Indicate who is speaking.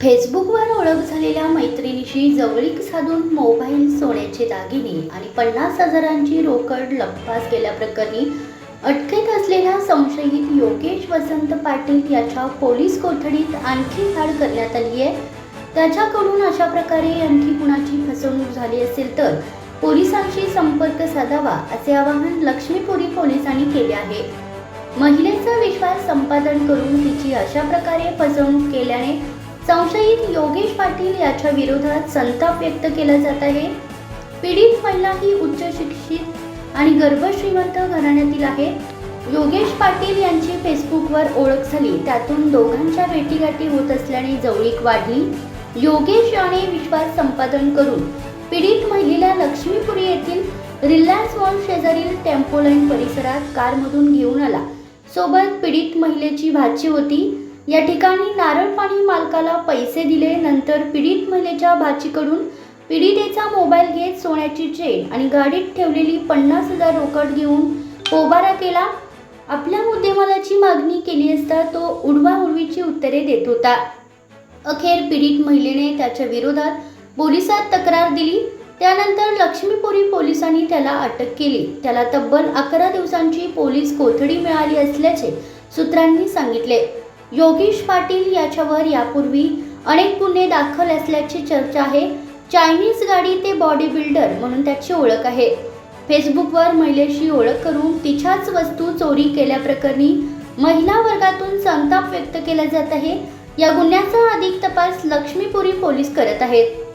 Speaker 1: फेसबुकवर ओळख झालेल्या मैत्रिणीशी जवळीक साधून मोबाईल सोन्याचे दागिने आणि पन्नास हजारांची रोकड लंपास केल्याप्रकरणी अटकेत असलेल्या संशयित योगेश वसंत पाटील याच्या पोलीस कोठडीत आणखी वाढ करण्यात आली आहे. त्याच्याकडून अशा प्रकारे आणखी कुणाची फसवणूक झाली असेल तर पोलिसांशी संपर्क साधावा असे आवाहन लक्ष्मीपुरी पोलिसांनी केले आहे. महिलेचा विश्वास संपादन करून तिची अशा प्रकारे फसवणूक केल्याने संशयित योगेश पाटील याच्या विरोधात संताप व्यक्त केला जात आहे. पीडित महिला ही उच्च शिक्षित आणि गर्भश्रीमंत घराण्यातील आहे. योगेश पाटील यांची फेसबुकवर ओळख झाली. त्यातून दोघांच्या भेटीगाठी होत असल्याने जवळीक वाढली. योगेश याने विश्वास संपादन करून पीडित महिलेला लक्ष्मीपुरी येथील रिलायन्स मॉल शेजारील टेम्पोलाईन परिसरात कारमधून घेऊन आला. सोबत पीडित महिलेची भाची होती. या ठिकाणी नारळ पाणी मालकाला पैसे दिले नंतर पीडित महिलेच्या भाचीकडून पीडितेचा मोबाईल घेत सोन्याची चेन आणि गाडीत ठेवलेली पन्नास हजार रोकड घेऊन पोबारा केला. आपल्या मुद्देमालाची मागणी केली असता तो उडवाउडवीची उत्तरे देत होता. अखेर पीडित महिलेने त्याच्या विरोधात पोलिसात तक्रार दिली. त्यानंतर लक्ष्मीपुरी पोलिसांनी त्याला अटक केली. त्याला तब्बल अकरा दिवसांची पोलीस कोठडी मिळाली असल्याचे सूत्रांनी सांगितले. योगेश पाटील याच्यावर यापूर्वी अनेक गुन्हे दाखल असल्याची चर्चा आहे. चायनीज गाडी ते बॉडी बिल्डर म्हणून त्याची ओळख आहे. फेसबुकवर महिलेशी ओळख करून तिच्याच वस्तू चोरी केल्याप्रकरणी महिला वर्गातून संताप व्यक्त केला जात आहे. या गुन्ह्याचा अधिक तपास लक्ष्मीपुरी पोलीस करत आहेत.